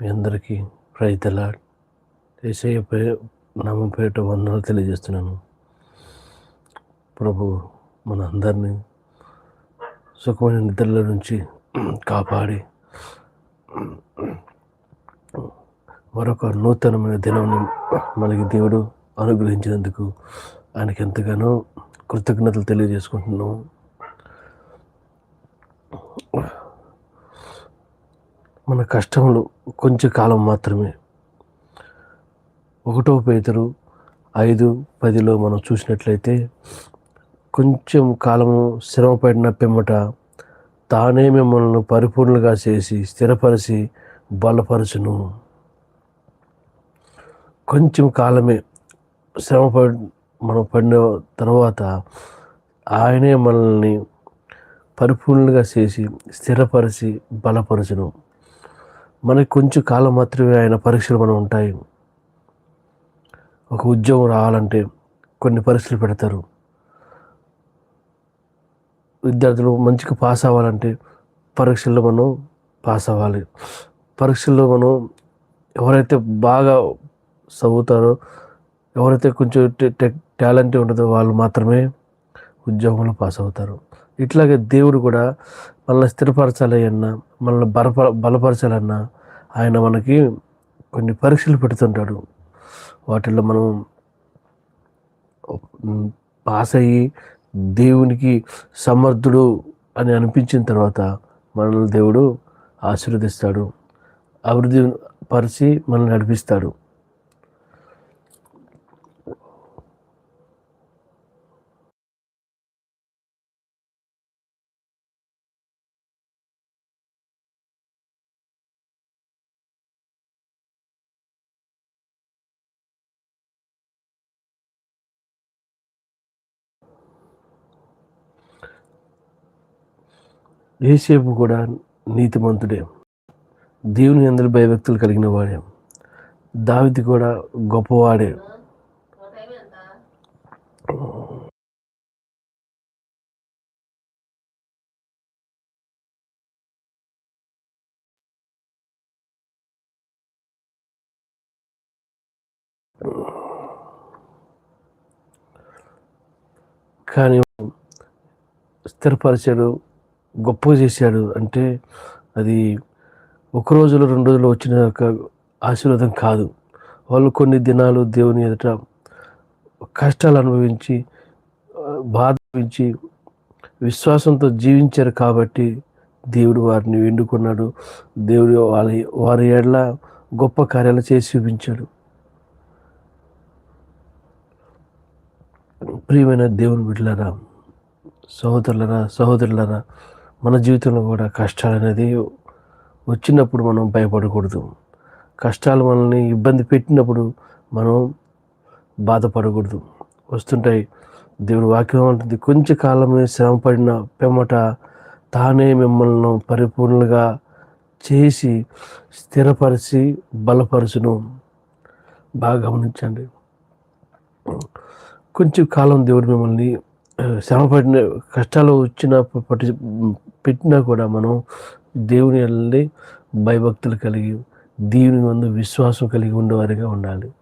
మీ అందరికీ రైతులా ఏసయ్య పే నామం పేట వందనాలు తెలియజేస్తున్నాను. ప్రభు మన అందరినీ సుఖమైన నిద్రల నుంచి కాపాడి మరొక నూతనమైన దినాన్ని మనకి దేవుడు అనుగ్రహించినందుకు ఆయనకి ఎంతగానో కృతజ్ఞతలు తెలియజేసుకుంటున్నాము మన కష్టములు కొంచెం కాలం మాత్రమే. ఒకటో పేదరు ఐదు పదిలో మనం చూసినట్లయితే కొంచెం కాలము శ్రమపడిన పిమ్మట తానే మిమ్మల్ని పరిపూర్ణంగా చేసి స్థిరపరిచి బలపరచును. కొంచెం కాలమే శ్రమ పడి మనం పడిన తర్వాత ఆయనే మనల్ని పరిపూర్ణంగా చేసి స్థిరపరిచి బలపరచును. మనకి కొంచెం కాలం మాత్రమే ఆయన పరీక్షలు మనం ఉంటాయి. ఒక ఉద్యోగం రావాలంటే కొన్ని పరీక్షలు పెడతారు. విద్యార్థులు మంచిగా పాస్ అవ్వాలంటే పరీక్షల్లో మనం పాస్ అవ్వాలి. పరీక్షల్లో మనం ఎవరైతే బాగా చదువుతారో ఎవరైతే కొంచెం టాలెంట్ ఉంటుందో వాళ్ళు మాత్రమే ఉద్యోగంలో పాస్ అవుతారు. ఇట్లాగే దేవుడు కూడా మనల్ని స్థిరపరచాలి అన్నా మనల్ని బలప బలపరచాలన్నా ఆయన మనకి కొన్ని పరీక్షలు పెడుతుంటాడు. వాటిల్లో మనం పాస్ అయ్యి దేవునికి సమర్థుడు అని అనిపించిన తర్వాత మనల్ని దేవుడు ఆశీర్వదిస్తాడు. అభివృద్ధి పరిచి మనల్ని నడిపిస్తాడు. ఏసేపు కూడా నీతిమంతుడే. దేవుని అందరి భయభక్తులు కలిగిన వాడే. దావిది కూడా గొప్పవాడే. కానీ స్థిరపరిచాడు గొప్పగా చేశాడు. అంటే అది ఒక రోజులో రెండు రోజులు వచ్చిన ఒక ఆశీర్వాదం కాదు. వాళ్ళు కొన్ని దినాలు దేవుని ఎదుట కష్టాలు అనుభవించి బాధ అనుభవించి విశ్వాసంతో జీవించారు కాబట్టి దేవుడు వారిని వెండుకున్నాడు. దేవుడు వారి వారి ఏళ్ళ గొప్ప కార్యాలు చేసి చూపించాడు. ప్రియమైన దేవుని బిడ్డలరా సహోదరులరా సహోదరులరా మన జీవితంలో కూడా కష్టాలు అనేది వచ్చినప్పుడు మనం భయపడకూడదు. కష్టాలు మనల్ని ఇబ్బంది పెట్టినప్పుడు మనం బాధపడకూడదు. వస్తుంటాయి. దేవుడు వాక్యం ఉంటుంది కొంచెం కాలమే శ్రమపడిన పెమ్మట తానే మిమ్మల్ని పరిపూర్ణంగా చేసి స్థిరపరిచి బలపరచును. బాగా గమనించండి. కొంచెం కాలం దేవుడు మిమ్మల్ని శ్రమపడిన కష్టాలు వచ్చిన పట్టి పెట్టినా కూడా మనం దేవుని వెళ్ళి భయభక్తులు కలిగి దేవుని ముందు విశ్వాసం కలిగి ఉండేవారిగా ఉండాలి.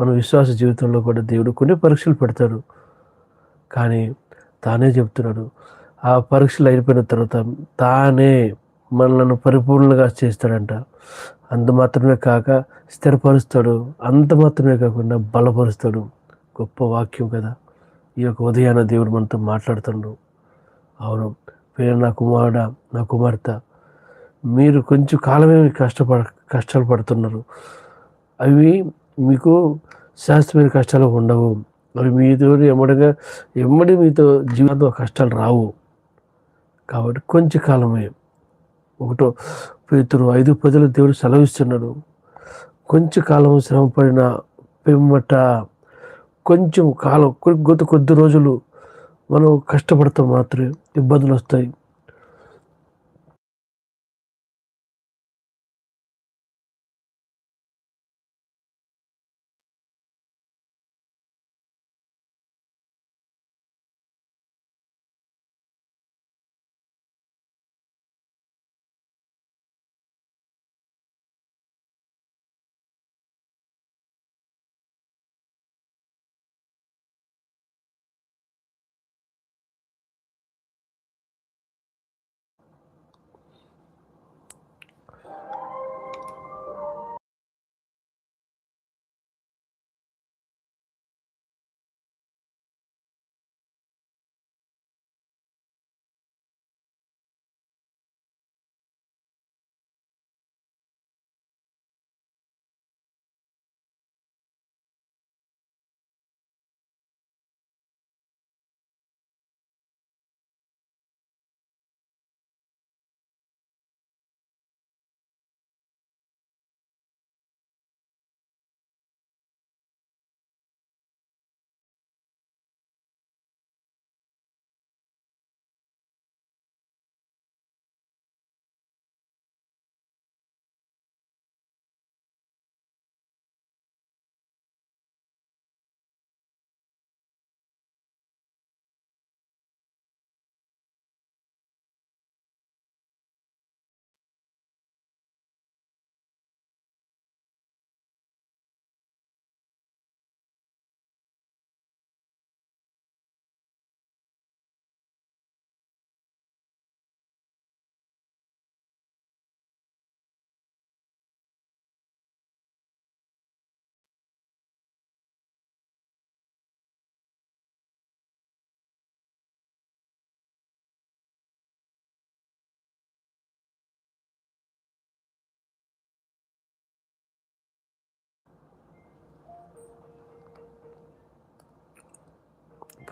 మన విశ్వాస జీవితంలో కూడా దేవుడు కొన్ని పరీక్షలు పెడతాడు. కానీ తానే చెప్తున్నాడు ఆ పరీక్షలు అయిపోయిన తర్వాత తానే మనలను పరిపూర్ణంగా చేస్తాడంట. అంత మాత్రమే కాక స్థిరపరుస్తాడు అంత మాత్రమే కాకుండా బలపరుస్తాడు. గొప్ప వాక్యం కదా. ఈ యొక్క ఉదయాన దేవుడు మనతో మాట్లాడుతుండు అవును పేరు నా కుమారుడ నా కుమార్తె మీరు కొంచెం కాలమే కష్టపడ కష్టాలు పడుతున్నారు అవి మీకు శాస్త్రమైన కష్టాలు ఉండవు. అవి మీతో ఎమ్మడిగా ఎమ్మడి మీతో జీవితంలో కష్టాలు రావు. కాబట్టి కొంచెం కాలమే. ఒకటో పేతురు ఐదు పదులు దేవుడు సెలవిస్తున్నాడు. కొంచెం కాలం శ్రమపడిన పిమ్మట కొంచెం కాలం కొద్ది కొద్ది రోజులు మనం కష్టపడతాం మాత్రమే ఇబ్బందులు వస్తాయి.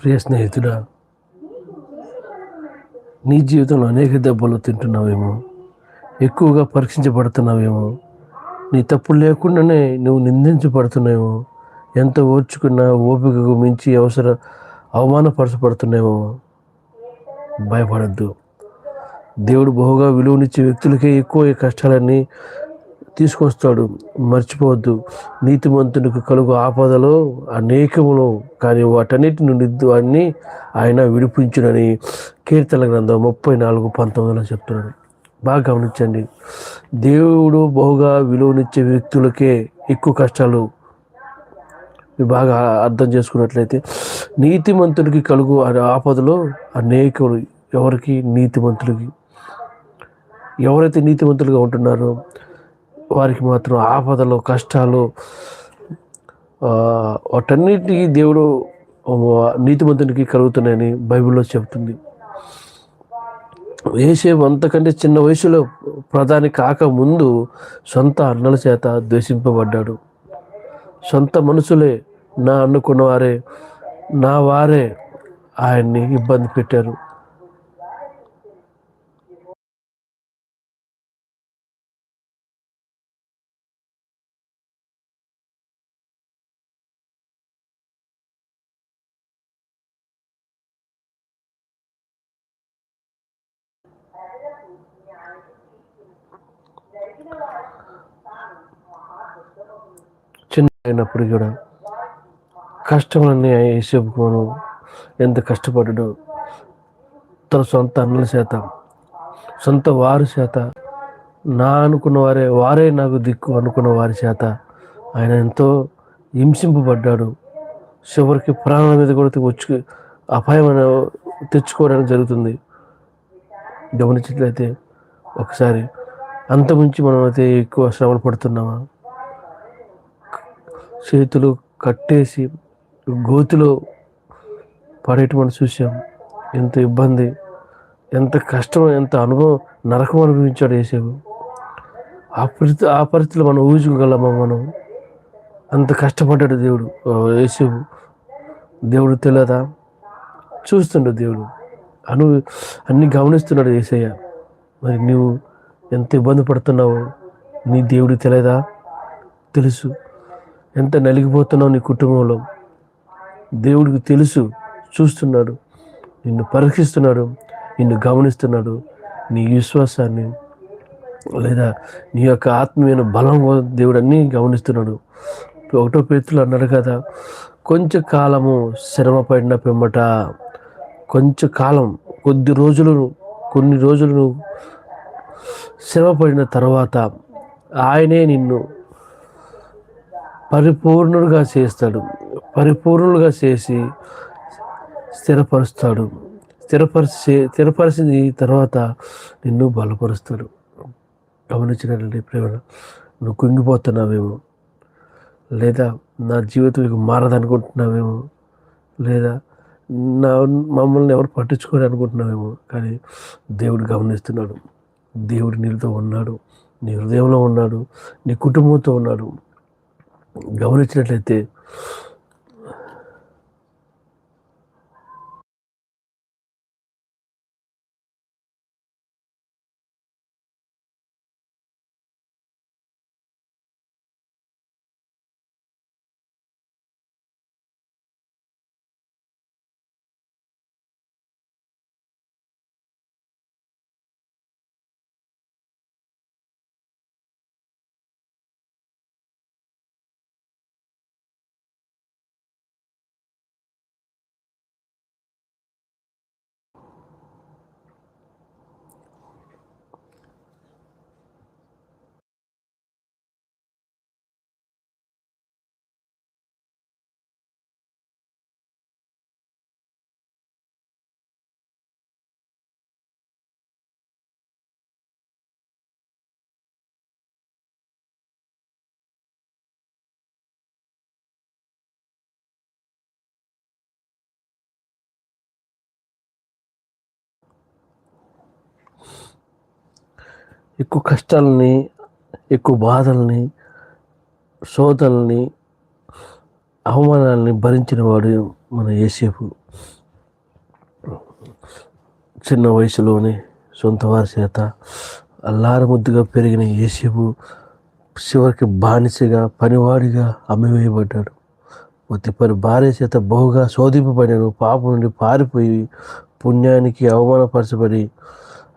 ప్రియ స్నేహితుడా నీ జీవితంలో అనేక దెబ్బలు తింటున్నావేమో ఎక్కువగా పరీక్షించబడుతున్నావేమో నీ తప్పు లేకుండానే నువ్వు నిందించబడుతున్నావేమో ఎంత ఓర్చుకున్నా ఓపికకు మించి అవసర అవమానపరచబడుతున్నావేమో భయపడద్దు. దేవుడు బహుగా విలువనిచ్చే వ్యక్తులకే ఎక్కువ కష్టాలన్నీ తీసుకొస్తాడు. మర్చిపోవద్దు. నీతిమంతునికి కలుగు ఆపదలో అనేకములు కానీ వాటన్నిటి నుండి వాడిని ఆయన విడిపించునని కీర్తన గ్రంథం ముప్పై నాలుగు పంతొమ్మిదిలో చెప్తున్నాడు. బాగా గమనించండి. దేవుడు బహుగా విలువనిచ్చే వ్యక్తులకే ఎక్కువ కష్టాలు బాగా అర్థం చేసుకున్నట్లయితే నీతిమంతుడికి కలుగు ఆపదలో అనేకులు ఎవరికి? నీతిమంతులకి. ఎవరైతే నీతిమంతులుగా ఉంటున్నారో వారికి మాత్రం ఆపదలు కష్టాలు వాటన్నిటికీ దేవుడు నీతిమంతునికి కలుగుతున్నాయని బైబిల్లో చెబుతుంది. ఏసేపు అంతకంటే చిన్న వయసులో ప్రధాని కాక ముందు సొంత అన్నల చేత ద్వేషింపబడ్డాడు. సొంత మనుషులే నా అనుకున్న వారే నా వారే ఆయన్ని ఇబ్బంది పెట్టారు. చిన్న అయినప్పుడు కూడా కష్టములన్నీ ఏసేపుకోను ఎంత కష్టపడ్డాడు తన సొంత అన్నల చేత సొంత వారి చేత నా అనుకున్న వారే వారే నాకు దిక్కు అనుకున్న వారి చేత ఆయన ఎంతో హింసింపబడ్డాడు. చివరికి ప్రాణాల మీద కూడా వచ్చి అపాయం తెచ్చుకోవడానికి జరుగుతుంది. గమనించినట్లయితే ఒకసారి అంతమించి మనం అయితే ఎక్కువ శ్రమలు పడుతున్నామా? చేతులు కట్టేసి గోతిలో పడేటి మనం చూసాం ఎంత ఇబ్బంది ఎంత కష్టం ఎంత అనుభవం నరకం అనుభవించాడు వేసేవు ఆ పరిస్థితి ఆ పరిస్థితిలో మనం ఊహించుకోగలమా మనం? అంత కష్టపడ్డాడు దేవుడు వేసేవు దేవుడు తెలియదా చూస్తుండు దేవుడు. అను అన్నీ గమనిస్తున్నాడు ఏసయ్య మరి నువ్వు ఎంత ఇబ్బంది పడుతున్నావో? నీ దేవుడు తెలియదా? తెలుసు. ఎంత నలిగిపోతున్నావు నీ కుటుంబంలో? దేవుడికి తెలుసు. చూస్తున్నాడు. నిన్ను పరీక్షిస్తున్నాడు. నిన్ను గమనిస్తున్నాడు. నీ విశ్వాసాన్ని లేదా నీ యొక్క ఆత్మీయమైన బలం దేవుడు అన్నీ గమనిస్తున్నాడు. ఒకటో పేతులు అన్నాడు కదా కొంచెం కాలము శ్రమ పడిన పిమ్మట కొంచెం కాలం కొద్ది రోజులు కొన్ని రోజులు శ్రమపడిన తర్వాత ఆయనే నిన్ను పరిపూర్ణుడుగా చేస్తాడు. పరిపూర్ణులుగా చేసి స్థిరపరుస్తాడు. స్థిరపరిచి స్థిరపరిచిన తర్వాత నిన్ను బలపరుస్తాడు. గమనించినట్లయితే ప్రేమ నువ్వు కుంగిపోతున్నావేమో లేదా నా జీవితం మారదనుకుంటున్నావేమో లేదా నా మమ్మల్ని ఎవరు పట్టించుకోరు అనుకుంటున్నావేమో కానీ దేవుడు గమనిస్తున్నాడు. దేవుడు నీళ్ళతో ఉన్నాడు నీ హృదయంలో ఉన్నాడు నీ కుటుంబంతో ఉన్నాడు. గమనించినట్లయితే ఎక్కువ కష్టాలని ఎక్కువ బాధల్ని శోధల్ని అవమానాలని భరించిన వాడు మన ఏసేపు చిన్న వయసులోనే సొంత వారి చేత అల్లారముద్దుగా పెరిగిన ఏసేపు చివరికి బానిసగా పనివాడిగా అమ్మివేయబడ్డాడు. పని భార్య చేత బహుగా శోధింపబడిన పాపం నుండి పారిపోయి పుణ్యానికి అవమానపరచబడి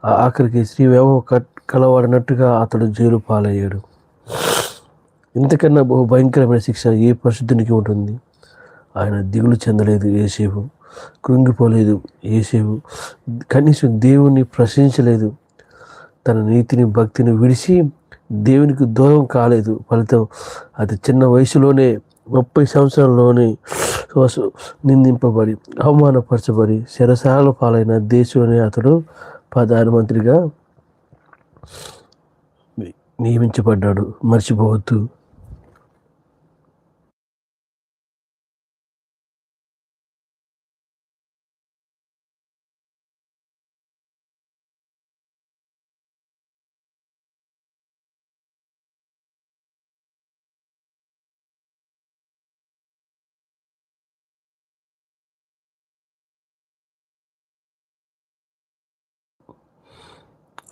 ఆఖరికి శ్రీ వేమ కలవాడినట్టుగా అతడు జైలు పాలయ్యాడు. ఇంతకన్నా బహు భయంకరమైన శిక్ష ఏ పరిశుద్ధునికి ఉంటుంది? ఆయన దిగులు చెందలేదు ఏసేపు కృంగిపోలేదు ఏసేపు కనీసం దేవుణ్ణి ప్రశ్నించలేదు. తన నీతిని భక్తిని విడిచి దేవునికి దూరం కాలేదు. ఫలితం అది చిన్న వయసులోనే ముప్పై సంవత్సరాల్లోనే నిందింపబడి అవమానపరచబడి శరసాల పాలైన దేశంలోనే అతడు ప్రధానమంత్రిగా నియమించబడ్డాడు మర్చిపోవద్దు.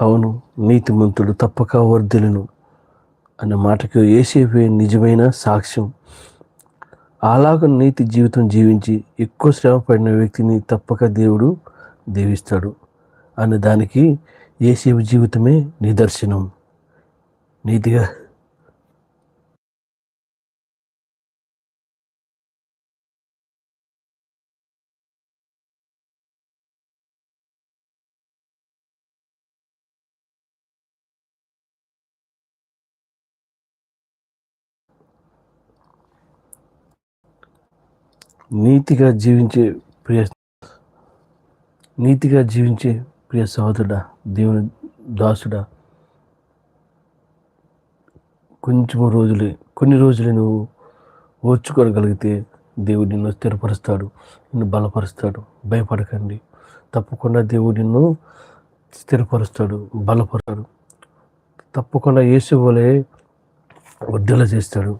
అవును నీతిమంతుడు తప్పక వర్ధిలను అన్న మాటకు ఏసేపే నిజమైన సాక్ష్యం. అలాగ నీతి జీవితం జీవించి ఎక్కువ శ్రమ పడిన వ్యక్తిని తప్పక దేవుడు దీవిస్తాడు అన్న దానికి ఏసేపు జీవితమే నిదర్శనం. నీతిగా నీతిగా జీవించే ప్రియ నీతిగా జీవించే ప్రియ సహోదరుడా దేవుని దాసుడా కొంచెము రోజులే కొన్ని రోజులే నువ్వు ఓర్చుకోగలిగితే దేవుడు నిన్ను స్థిరపరుస్తాడు నిన్ను బలపరుస్తాడు. భయపడకండి. తప్పకుండా దేవుడు నిన్ను స్థిరపరుస్తాడు బలపరుస్తాడు. తప్పకుండా యేసు వలె వడ్డెల చేస్తాడు.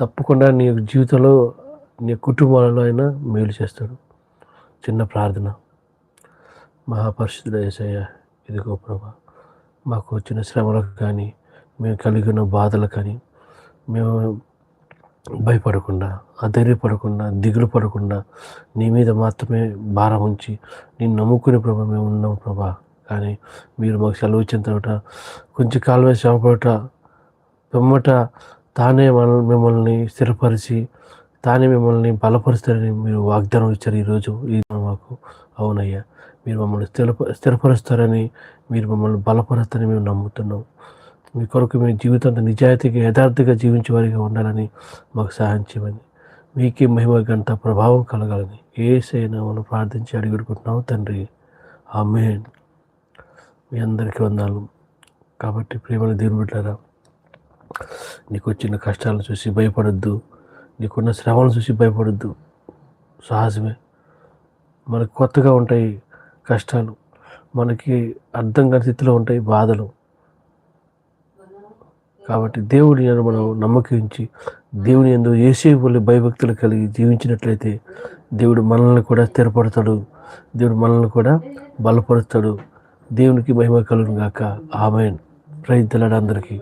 తప్పకుండా నీ జీవితంలో నీ కుటుంబాలలో అయినా మేలు చేస్తాడు. చిన్న ప్రార్థన. మహాపరిశుద్ధ ఏసయ్య ఇదిగో ప్రభా మాకు వచ్చిన శ్రమలకు కానీ మేము కలిగిన బాధలు కానీ మేము భయపడకుండా అధైర్యపడకుండా దిగులు పడకుండా నీ మీద మాత్రమే భారం ఉంచి నేను నమ్ముకునే ప్రభా మేము ఉన్నాం ప్రభా. కానీ మీరు మాకు సెలవు ఇచ్చిన తర్వాత కొంచెం కాలమే శ్రమపడట పెమ్మట తానే మన మిమ్మల్ని స్థిరపరిచి తానే మిమ్మల్ని బలపరుస్తారని మీరు వాగ్దానం ఇచ్చారు ఈరోజు ఈ మాకు అవునయ్యా. మీరు మమ్మల్ని స్థిర స్థిరపరుస్తారని మీరు మమ్మల్ని బలపరుస్తారని మేము నమ్ముతున్నాం. మీ కొరకు మీ జీవితంతో నిజాయితీగా యథార్థంగా జీవించే వారిగా ఉండాలని మాకు సహాయం చేయమని. మీకే మహిమ గంట ప్రభావం కలగాలని ఏసైనా మనం ప్రార్థించి అడిగడుకుంటున్నాం తండ్రి. ఆమె మీ అందరికీ వందాలు. కాబట్టి ప్రేమను దేవుని బిడ్డారా నీకు వచ్చిన కష్టాలను చూసి భయపడద్దు. నీకున్న శ్రమను చూసి భయపడద్దు. సహజమే మనకు కొత్తగా ఉంటాయి కష్టాలు. మనకి అర్థం కాని స్థితిలో ఉంటాయి బాధలు. కాబట్టి దేవుడి మనం నమ్మకించి దేవుని ఎందు ఏసే వల్ల భయభక్తులు కలిగి జీవించినట్లయితే దేవుడు మనల్ని కూడా స్థిరపడతాడు దేవుడు మనల్ని కూడా బలపరుస్తాడు. దేవునికి మహిమ కలుగుగాక ఆమె రైతులడందరికీ